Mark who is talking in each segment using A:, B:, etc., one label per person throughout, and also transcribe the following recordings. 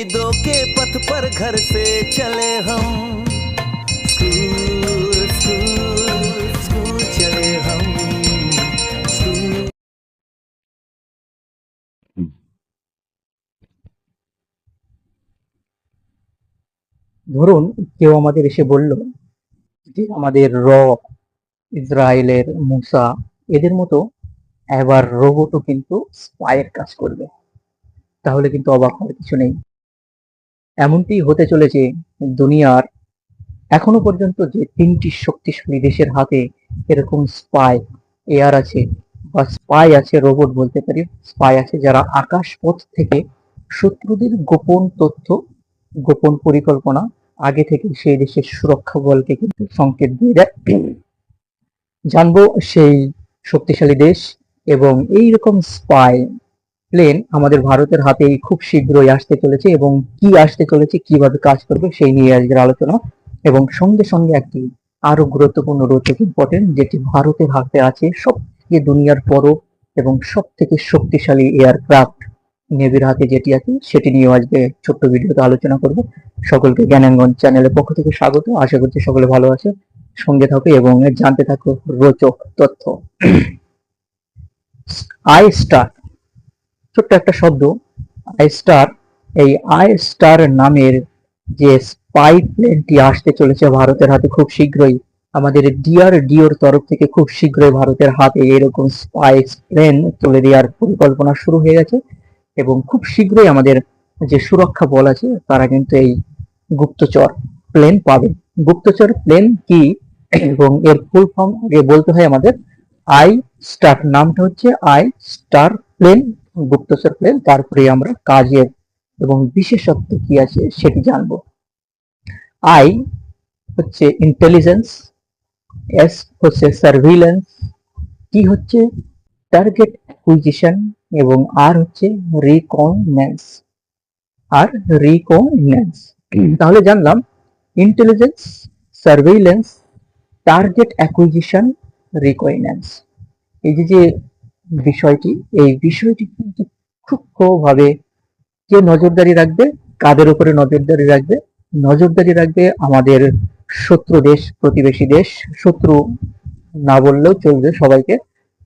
A: उम्मीदों के पथ पर घर से चले हम स्कूल स्कूल स्कूल चले हम स्कूल
B: ধরুন কেউ আমাদের এসে বলল যে আমাদের র ইসরায়েলের মুসা এদের মতো এবার রোবটও কিন্তু স্পাইয়ের কাজ করবে তাহলে কিন্তু অবাক হওয়ার কিছু নেই এমনটি হতে চলেছে দুনিয়ার এখনও পর্যন্ত যে তিনটি শক্তিশালী দেশের হাতে এরকম স্পাই এয়ার আছে বা স্পাই আছে রোবট বলতে পারি। স্পাই আছে যারা আকাশ পথ থেকে শত্রুদের গোপন তথ্য, গোপন পরিকল্পনা আগে থেকে সেই দেশের সুরক্ষা বলকে কিন্তু সংকেত দিয়ে দেয়। জানব সেই শক্তিশালী দেশ এবং এই রকম স্পাই প্লেন আমাদের ভারতের হাতে খুব শীঘ্রই আসতে চলেছে এবং কি আসতে চলেছে, কীভাবে কাজ করবে সেই নিয়ে আজকের আলোচনা। এবং সঙ্গে সঙ্গে একটি আরও গুরুত্বপূর্ণ রোচক ইম্পর্টেন্ট যেটি ভারতের হাতে আছে সব থেকে দুনিয়ার বড় এবং সব থেকে শক্তিশালী এয়ারক্রাফট নেভির হাতে যেটি আছে, সেটি নিয়ে আজকে ছোট্ট ভিডিওতে আলোচনা করব। সকলকে জ্ঞানাঙ্গন চ্যানেলের পক্ষ থেকে স্বাগত। আশা করছি সকলে ভালো আছে, সঙ্গে থাকো এবং জানতে থাকো রোচক তথ্য। আই স্টার ছোট্ট একটা শব্দ আই স্টার এই আই স্টার নামের যে স্পাই প্লেনটি আসতে চলেছে ভারতের হাতে খুব শীঘ্রই, আমাদের ডিআর ডিওর তরফ থেকে খুব শীঘ্রই ভারতের হাতে এরকম স্পাই প্লেন তুলে দেওয়ার পরিকল্পনা শুরু হয়ে গেছে এবং খুব শীঘ্রই আমাদের যে সুরক্ষা বল আছে, তারা কিন্তু এই গুপ্তচর প্লেন পাবে। গুপ্তচর প্লেন কি? এবং এর ফুল ফর্ম আগে বলতে হয় আমাদের আই স্টার নামটা হচ্ছে আই স্টার প্লেন গুপ্তচর প্লেন তারপরে আমরা কাজের এবং বিশেষত্ব কি আছে সেটি জানব। আই হচ্ছে ইন্টেলিজেন্স এস হচ্ছে সার্ভিলেন্স টি হচ্ছে টার্গেট অ্যাকুইজিশন এবং আর হচ্ছে রিকনেন্স আর রিকনেন্স তাহলে জানলাম intelligence surveillance target acquisition reconnaissance এই যে বিষয়টি, এই বিষয়টি কিন্তু সূক্ষ্মভাবে কে নজরদারি রাখবে, কাদের উপরে নজরদারি রাখবে? নজরদারি রাখবে আমাদের শত্রু দেশ, প্রতিবেশী দেশ। শত্রু না বললেও চলবে সবাইকে।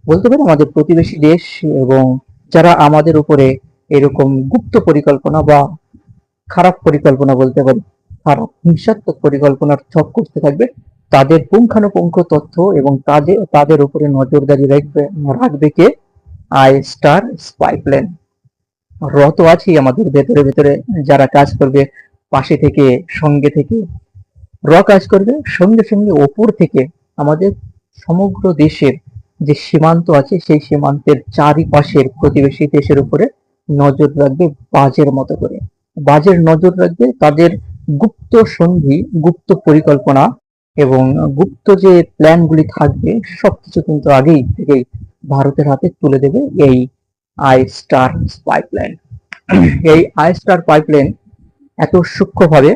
B: বলতে পারি আমাদের প্রতিবেশী দেশ এবং যারা আমাদের উপরে এরকম গুপ্ত পরিকল্পনা বা খারাপ পরিকল্পনা বলতে পারি খারাপ হিংসাত্মক পরিকল্পনার ছক করতে থাকবে। তাদের পুঙ্খানুপুঙ্খ তথ্য এবং তাদের তাদের উপরে নজরদারি রাখবে রাখবে কে? আই স্টার স্পাই প্লেন র তো আছেই আমাদের ভেতরে ভেতরে যারা কাজ করবে, পাশে থেকে, সঙ্গে থেকে। র কাজ করবে, সঙ্গে সঙ্গে ওপর থেকে আমাদের সমগ্র দেশের যে সীমান্ত আছে, সেই সীমান্তের চারিপাশের প্রতিবেশী দেশের উপরে নজর রাখবে বাজের মতো করে। বাজের নজর রাখবে তাদের গুপ্ত সন্ধি, গুপ্ত পরিকল্পনা এবং গুপ্ত যে প্ল্যানগুলি থাকবে সবকিছু কিন্তু আগেই থেকেই ভারতের হাতে তুলে দেবে এই আই স্টার পাইপলাইন এই আই স্টার পাইপলাইন এত সূক্ষ্মভাবে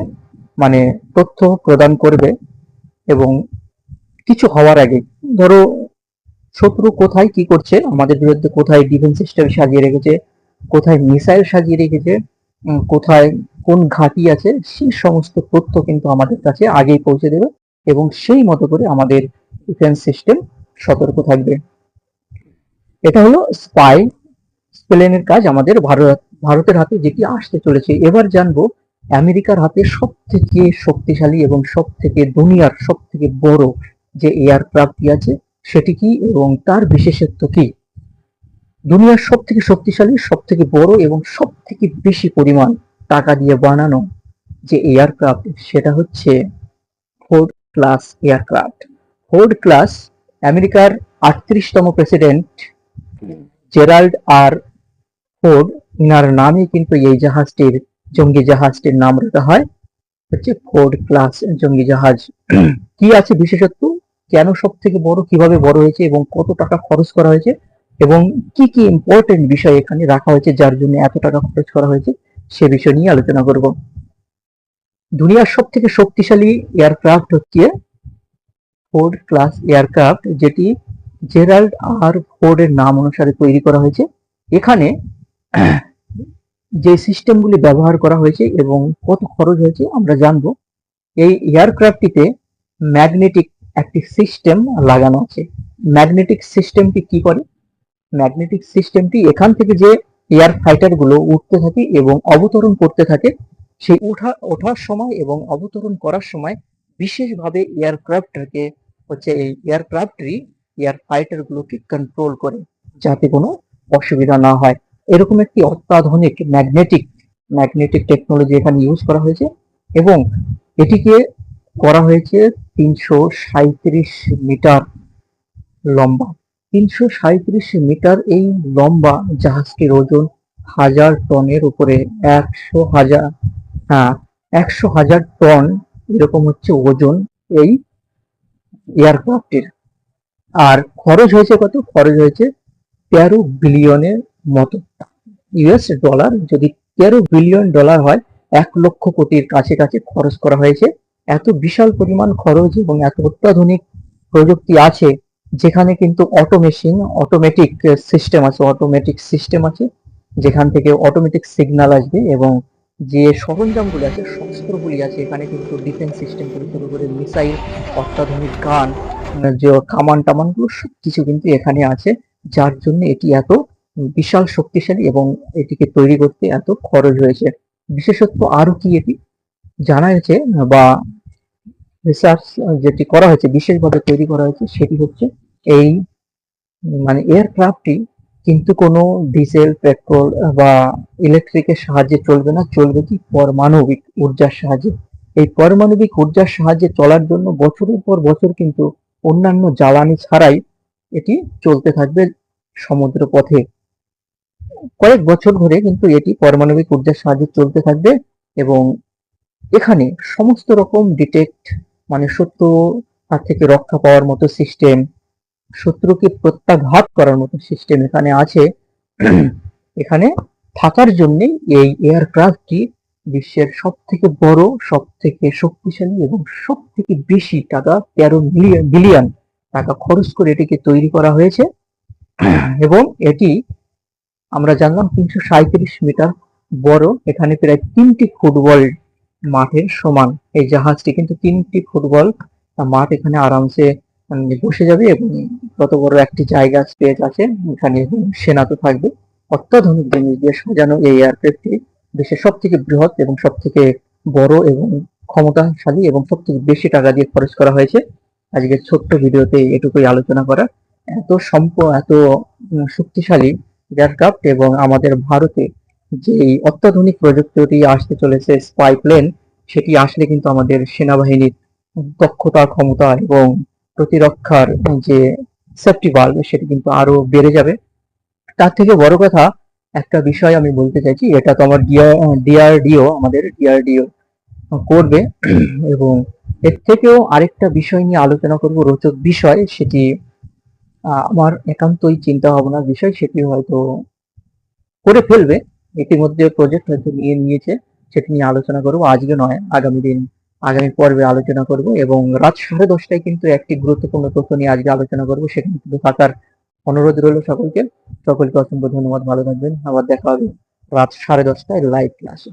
B: মানে তথ্য প্রদান করবে এবং কিছু হওয়ার আগে ধরো শত্রু কোথায় কি করছে আমাদের বিরুদ্ধে কোথায় ডিফেন্স সিস্টেম সাজিয়ে রেখেছে কোথায় মিসাইল সাজিয়ে রেখেছে কোথায় কোন ঘাঁটি আছে সেই সমস্ত তথ্য কিন্তু আমাদের কাছে আগেই পৌঁছে দেবে। এবং সেই মতো করে আমাদের ডিফেন্স সিস্টেম সতর্ক থাকবে। এটা হলো স্পাই প্লেনের কাজ আমাদের ভারত, ভারতের হাতে যেটি আসতে চলেছে। এবার জানব আমেরিকার হাতে সব থেকে শক্তিশালী এবং সব থেকে দুনিয়ার সব থেকে বড় যে এয়ারক্রাফটটি আছে, সেটি কি এবং তার বিশেষত্ব কি? দুনিয়ার সব থেকে শক্তিশালী সব থেকে বড় এবং সব থেকে বেশি পরিমাণ টাকা দিয়ে বানানো যে এয়ারক্রাফট সেটা হচ্ছে Ford class aircraft Ford class আমেরিকার আটত্রিশতম প্রেসিডেন্ট জেরাল্ড আর ফোর্ড ইনার নামে কিন্তু এই জাহাজটির জঙ্গি জাহাজটির নাম রাখা হয়। হচ্ছে ফোর্ড ক্লাস জঙ্গি জাহাজ। কি আছে বিশেষত্ব? কেন সব থেকে বড় কীভাবে বড় হয়েছে এবং কত টাকা খরচ করা হয়েছে? এবং কি কি ইম্পর্টেন্ট বিষয় এখানে রাখা হয়েছে যার জন্য এত টাকা খরচ করা হয়েছে? সে বিষয় নিয়ে আলোচনা করব। দুনিয়ার সব থেকে শক্তিশালী এয়ারক্রাফট হচ্ছে ফোর্ড ক্লাস এয়ারক্রাফট যেটি জেরাল্ড আর ফোর্ডের নাম অনুসারে তৈরি করা হয়েছে। এখানে যে সিস্টেমগুলি ব্যবহার করা হয়েছে এবং কত খরচ হয়েছে আমরা জানব। এই এয়ারক্রাফটটিতে ম্যাগনেটিক একটি সিস্টেম লাগানো আছে। ম্যাগনেটিক সিস্টেমটি কি করে? ম্যাগনেটিক সিস্টেমটি এখান থেকে যে এয়ার ফাইটারগুলো উঠতে থাকে এবং অবতরণ করতে থাকে সেই ওঠা, ওঠার সময় এবং অবতরণ করার সময় বিশেষভাবে এয়ারক্রাফটটাকে, হচ্ছে এই এয়ারক্রাফটই এয়ার ফাইটার গুলোকে কন্ট্রোল করে যাতে কোনো অসুবিধা না হয়। এরকম একটি অত্যাধুনিক ম্যাগনেটিক ম্যাগনেটিক টেকনোলজি এখানে ইউজ করা হয়েছে এবং এটিকে করা হয়েছে তিনশো সাঁইত্রিশ মিটার লম্বা। তিনশো সাঁইত্রিশ মিটার এই লম্বা জাহাজটির ওজন হাজার টনের উপরে, একশো হাজার একশো হাজার টন এরকম হচ্ছে ওজন এই এয়ারক্রাফটের। আর খরচ হয়েছে কত? খরচ হয়েছে তেরো বিলিয়নের মতো। ইউএস ডলার যদি তেরো বিলিয়ন ডলার হয়, এক লক্ষ কোটির কাছে কাছে খরচ করা হয়েছে। এত বিশাল পরিমাণ খরচ এবং এত অত্যাধুনিক প্রযুক্তি আছে, যেখানে কিন্তু অটোমেশন, অটোমেটিক সিস্টেম আছে, অটোমেটিক সিস্টেম আছে, যেখান থেকে অটোমেটিক সিগন্যাল আসবে এবং যে সরঞ্জামগুলি আছে, শস্ত্রগুলি আছে, এখানে কিন্তু ডিফেন্স সিস্টেম থেকে শুরু করে মিসাইল অত্যাধুনিক গান যে কামান টামানগুলো, সবকিছু কিন্তু এখানে আছে, যার জন্য এটি এত বিশাল শক্তিশালী এবং এটিকে তৈরি করতে এত খরচ হয়েছে। বিশেষত্ব আরও কি এটি? জানা গেছে, বা রিসার্চ যেটি করা হয়েছে, বিশেষভাবে তৈরি করা হয়েছে, সেটি হচ্ছে এই মানে এয়ারক্রাফটটি কিন্তু কোনো ডিজেল পেট্রোল বা ইলেকট্রিকের সাহায্যে চলবে না, চলবে কি পরমাণবিক ঊর্জার সাহায্যে। এই পারমাণবিক ঊর্জার সাহায্যে চলার জন্য বছরের পর বছর কিন্তু অন্যান্য জ্বালানি ছাড়াই এটি চলতে থাকবে সমুদ্র পথে। কয়েক বছর ধরে কিন্তু এটি পারমাণবিক ঊর্জার সাহায্যে চলতে থাকবে এবং এখানে সমস্ত রকম ডিটেক্ট মানে শত্রু হাত থেকে রক্ষা পাওয়ার মতো সিস্টেম শত্রুকে প্রত্যাঘাত করার মতো সিস্টেম এখানে আছে। এখানে থাকার জন্য এই এয়ারক্রাফটটি বিশ্বের সব থেকে বড় সব থেকে শক্তিশালী এবং সব থেকে বেশি টাকা, তেরো মিলিয়ন বিলিয়ন টাকা খরচ করে এটিকে তৈরি করা হয়েছে। এবং এটি আমরা জানলাম তিনশো সাঁইত্রিশ মিটার বড়, এখানে প্রায় তিনটি ফুটবল মাঠের সমান এই জাহাজটি। কিন্তু তিনটি ফুটবল মাঠ এখানে আরামসে বসে যাবে এবং কত বড় একটি জায়গা স্পেস আছে এখানে সেনা তো থাকবে। অত্যাধুনিক জিনিস দিয়ে সাজানো এই এয়ারক্রাফটটি দেশের সব থেকে বৃহৎ এবং সব থেকে বড় এবং ক্ষমতাশালী এবং সব থেকে বেশি টাকা দিয়ে খরচ করা হয়েছে। আজকের ছোট্ট ভিডিওতে এটুকুই আলোচনা করা এত সম্প, এত শক্তিশালী এয়ারক্রাফট এবং আমাদের ভারতে যে অত্যাধুনিক প্রযুক্তিটি আসতে চলেছে স্পাই প্লেন সেটি আসলে কিন্তু আমাদের সেনাবাহিনীর দক্ষতা, ক্ষমতা এবং প্রতিরক্ষার যে সেফটি বাল্ব সেটি কিন্তু আরও বেড়ে যাবে। তার থেকে বড় কথা, একটা বিষয় আমি বলতে চাইছি, এটা তো আমার ডিআরডিও আমাদের ডিআরডিও করবে। এবং এর থেকেও আরেকটা বিষয় নিয়ে আলোচনা করব, রোচক বিষয়, সেটি আমার একান্তই চিন্তা ভাবনার বিষয়, সেটি হয়তো করে ফেলবে। ইতিমধ্যে প্রজেক্ট হয়তো নিয়ে নিয়েছে, সেটি নিয়ে আলোচনা করব। আজকে নয়, আগামী দিন আগামী পর্বে আলোচনা করব এবং রাত সাড়ে দশটায় কিন্তু একটি গুরুত্বপূর্ণ তথ্য নিয়ে আজকে আলোচনা করব। সেখানে কিন্তু থাকার অনুরোধ রইল সকলকে। সকলকে অসংখ্য ধন্যবাদ। ভালো থাকবেন। আবার দেখা হবে রাত সাড়ে দশটায় লাইভ ক্লাসে